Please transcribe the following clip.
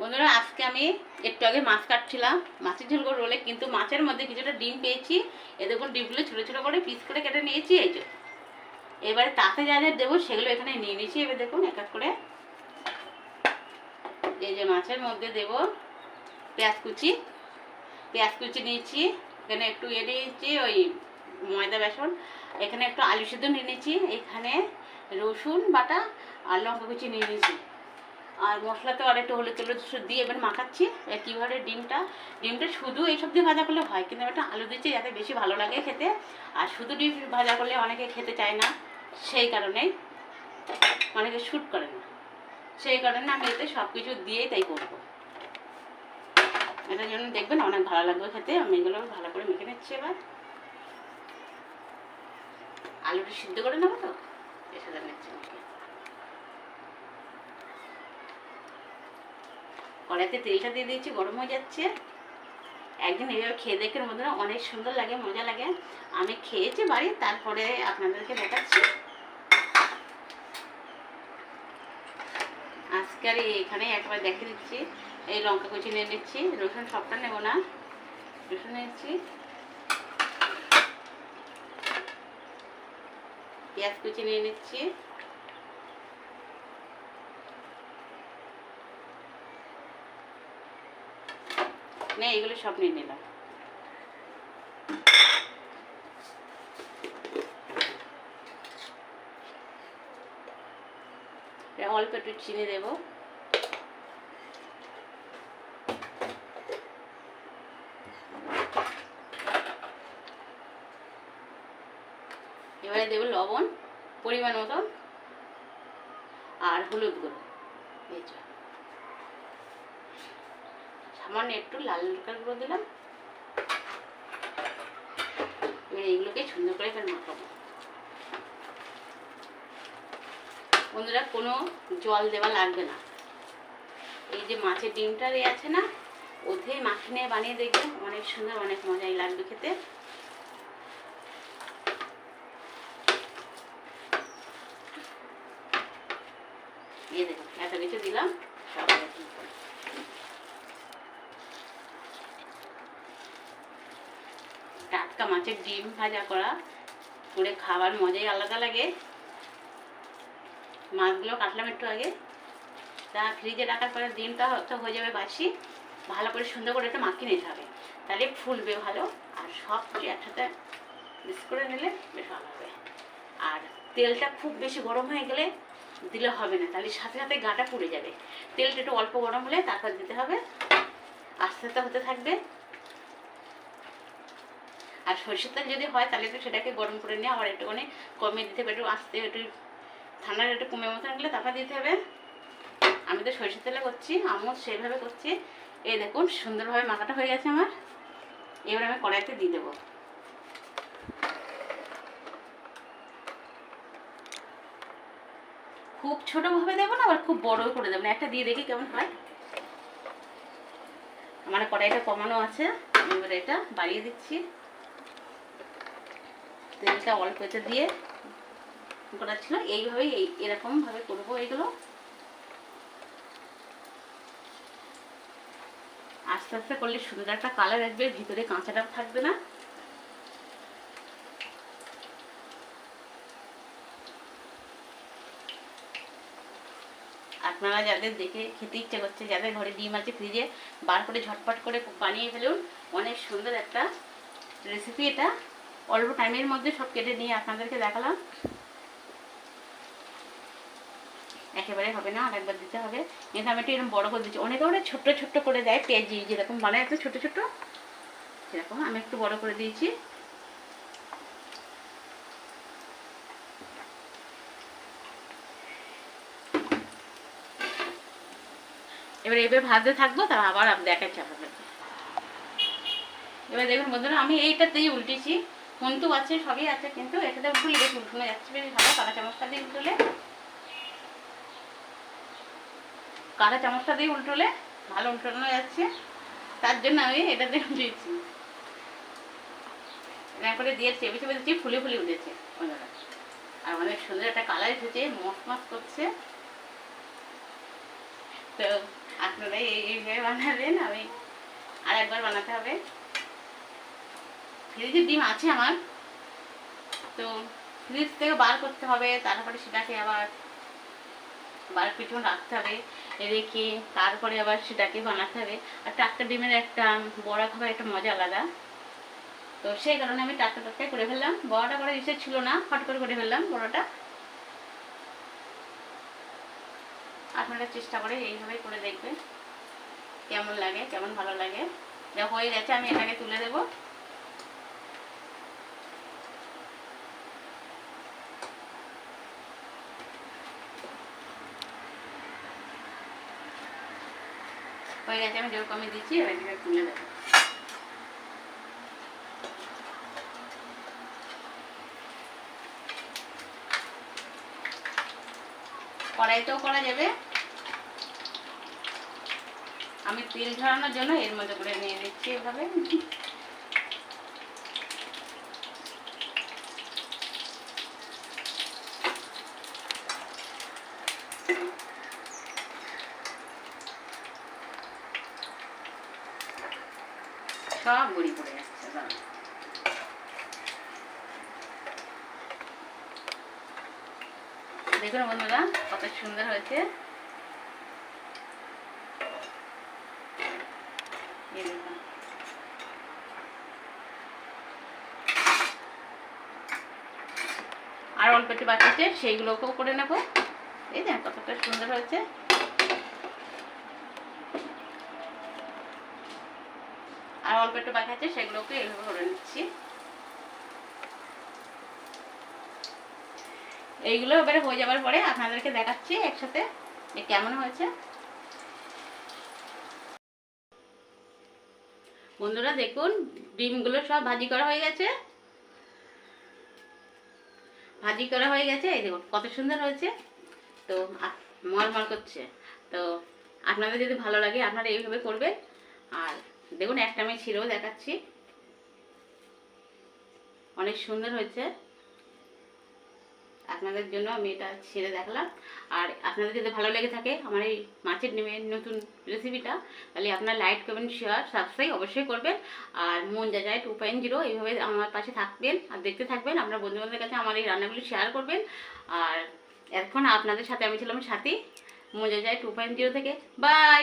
বন্ধুরা, আজকে আমি একটু আগে মাছ কাটছিলাম। মাছের ঝোল করে রোলে কিন্তু মাছের মধ্যে কিছুটা ডিম পেয়েছি। এ দেখুন, ডিমগুলো ছোটো ছোটো করে পিস করে কেটে নিয়েছি, এই যে। এবারে তাতে যা যা দেবো সেগুলো এখানে নিয়ে নিয়েছি। এবার দেখুন, এক এক করে এই যে মাছের মধ্যে দেব পেঁয়াজ কুচি। পেঁয়াজ কুচি নিয়েছি, এখানে একটু এ নিয়েছি, ওই ময়দা, বেসন। এখানে একটু আলু সিদ্ধ নিয়ে নিয়েছি, এখানে রসুন বাটা আর লঙ্কা কুচি নিয়ে নিয়েছি। আর মশলা তো আর একটু হলুদ টলুদ দিয়ে এবার মাখাচ্ছি কীভাবে ডিমটা ডিমটা শুধু এইসব দিয়ে ভাজা করলে হয়, কিন্তু একটা আলু দিচ্ছি যাতে বেশি ভালো লাগে খেতে। আর শুধু ডিম ভাজা করলে অনেকে খেতে চায় না, সেই কারণেই অনেকে শ্যুট করে না। সেই কারণে আমি এতে সব কিছু দিয়েই তাই করব। এটার জন্য দেখবেন অনেক ভালো লাগবে খেতে, আমি এগুলো ভালো করে মেখে নিচ্ছি এবার। আলুটা সিদ্ধ করে নেব তো? এর সাথে নিচ্ছি মেখে। কড়াইতে তেলটা দিয়ে দিয়েছি, গরম হয়ে যাচ্ছে। একদিন এইভাবে খেয়ে দেখে মধ্যে অনেক সুন্দর লাগে, মজা লাগে। আমি খেয়েছি বাড়ি তারপরে আপনাদেরকে দেখাচ্ছি। আজকে আর এখানে একবার দেখে দিচ্ছি এই লঙ্কা কুচি নিয়ে নিচ্ছি, রসুন সবটা নেব না। রসুন নিচ্ছি। পেঁয়াজ কুচি নিয়ে নিচ্ছি। নে এগুলো সব নিয়ে নিলাম অল্প একটু চিনি দেবো। এবারে দেবো লবণ, পরিমাণ মতন, আর হলুদ গুঁড়ো। এই। সামান্য একটু লাল লঙ্কার গুঁড়ো দিলাম। এবার এইগুলোকে সুন্দর করে এখানে মাখাবো। বন্ধুরা, কোনো জল দেওয়া লাগবে না। এই যে মাছের ডিমটার এ আছে না ওতেই মাখিয়ে নিয়ে বানিয়ে দেখবে, অনেক সুন্দর, অনেক মজাই লাগবে খেতে। এত কিছু দিলাম সব এরকম করে। টাটকা মাছের ডিম ভাজা করা। করে খাবার মজাই আলাদা লাগে। মাছগুলো কাটলাম একটু আগে। তা ফ্রিজে রাখার পরে ডিমটা তো হয়ে যাবে বাসি ভালো করে সুন্দর করে একটু মাখিয়ে নিতে হবে। তাহলে ফুলবে ভালো। আর সব কিছু একসাথে মিক্স করে নিলে বেশ ভালো হবে। আর তেলটা খুব বেশি গরম হয়ে গেলে দিলে হবে না। তাহলে সাথে সাথে গাটা পুড়ে যাবে। তেলটা একটু অল্প গরম হলে তারপর দিতে হবে। আস্তে আস্তে হতে থাকবে। আর সরষের তেল যদি হয়, তাহলে তো সেটাকে গরম করে নিয়ে আবার একটুখানি কমিয়ে দিতে হবে। একটু আস্তে একটু ঠান্ডাটা একটু কমে মতো গেলে তারপর দিতে হবে। আমি তো সরষের তেলে করছি, আমিও সেইভাবে করছি। এই দেখুন, সুন্দরভাবে মাখাটা হয়ে গেছে আমার। এবার আমি কড়াইতে দিয়ে দেবো। খুব ছোটোভাবে দেবো না, আবার খুব বড় করে দেবো না। একটা দিয়ে দেখি কেমন হয়। আমার কড়াইটা কমানো আছে। এবার এটা বাড়িয়ে দিচ্ছি। তেলটা অল্প এতে দিয়ে করা ছিল, এইভাবেই এই, এরকমভাবে করব এইগুলো। আস্তে আস্তে করলে সুন্দর একটা কালার আসবে, ভিতরে কাঁচাটা থাকবে না। আপনারা যাদের দেখে খেতে ইচ্ছে করছে, যাদের ঘরে ডিম আছে, ফ্রিজে বার করে ঝটপট করে বানিয়ে ফেলুন। অনেক সুন্দর একটা রেসিপি এটা। অল্প টাইমের মধ্যে সব কেটে নিয়ে আপনাদেরকে দেখালাম। একেবারে হবে না, আরেকবার দিতে হবে। কিন্তু আমি একটু এরকম বড় করে দিচ্ছি। অনেকে ওরা ছোট্ট ছোট্ট করে দেয়, পেঁয়াজি যেরকম বানায় একটু ছোটো ছোটো। সেরকম আমি একটু বড় করে দিয়েছি। এবার এবার ভাজতে থাকব তারপর আবার দেখাচ্ছি আপনাদেরকে। এবার দেখুন বন্ধুরা, আমি এইটাতেই উল্টেছি। হন্তু আছে, সবই আছে, কিন্তু এটাতে উল্টুলে বেশ উল্টুনো যাচ্ছে বেশ ভালো কাঁচা চামচটা দিয়ে উল্টুলে। কাঁচা চামচটা দিয়ে উল্টোলে, ভালো উল্টানো যাচ্ছে। তার জন্য আমি এটা দিয়ে এরকম করে দিয়ে চেপে চেপে দিচ্ছি, ফুলে ফুলে উঠেছে। আর অনেক সুন্দর একটা কালার এসেছে মস মস করছে। তো আপনারা এইভাবে বানাবেন, আমি আর একবার বানাতে হবে। ফ্রিজের ডিম আছে আমার, তো ফ্রিজ থেকে বার করতে হবে, তারপরে সেটাকে আবার বার পিছন রাখতে হবে, রেখে তারপরে আবার সেটাকে বানাতে হবে। আর টাটকা ডিমের একটা বড়া খাবার, একটা মজা আলাদা। তো সেই কারণে আমি টাটকা টাটকাই করে ফেললাম। বড়াটা করার ইচ্ছে ছিল না ফট করে করে ফেললাম বড়াটা। আপনারা চেষ্টা করে এইভাবেই করে দেখবেন, কেমন লাগে, কেমন ভালো লাগে। হয়ে গেছে, আমি এটাকে তুলে দেবো। হয়ে গেছে আমি দিচ্ছি এবার এটা তুলে দেবো কড়াইতেও করা যাবে আমি তেল ঝরানোর জন্য এর মধ্যে করে নিয়ে দিচ্ছি এভাবে সব গুঁড়ি পড়ে যাচ্ছে। দেখুন বন্ধুরা কত সুন্দর হয়েছে আর অল্প একটু বাকি আছে সেইগুলোকেও করে নেব। এই দেখ কতটা সুন্দর হয়েছে। আর অল্প একটু বাকি আছে, সেগুলোকে এইভাবে করে নিচ্ছি। এইগুলো এবারে হয়ে যাওয়ার পরে আপনাদেরকে দেখাচ্ছি একসাথে যে কেমন হয়েছে। বন্ধুরা, দেখুন, ডিমগুলো সব ভাজি করা হয়ে গেছে। ভাজি করা হয়ে গেছে। এই দেখুন, কত সুন্দর হয়েছে। তো মলমল করছে। তো, আপনাদের যদি ভালো লাগে, আপনারা এইভাবে করবেন। আর দেখুন, একটা আমি ছিঁড়েও দেখাচ্ছি। অনেক সুন্দর হয়েছে। আপনাদের জন্য আমি এটা ছেড়ে দেখালাম। আর আপনাদের যদি ভালো লেগে থাকে আমার এই মাছের নেমে নতুন রেসিপিটা তাহলে আপনার লাইক কমেন্ট শেয়ার সাবস্ক্রাইব অবশ্যই করবেন। আর মন যা যায় টু পয়েন্ট জিরো এইভাবে আমার পাশে থাকবেন। আর দেখতে থাকবেন, আপনার বন্ধুবান্ধবের কাছে আমার এই রান্নাগুলি শেয়ার করবেন। আর এখন আপনাদের সাথে আমি ছিলাম সাথী। মন যা যায় টু পয়েন্ট জিরো থেকে। বাই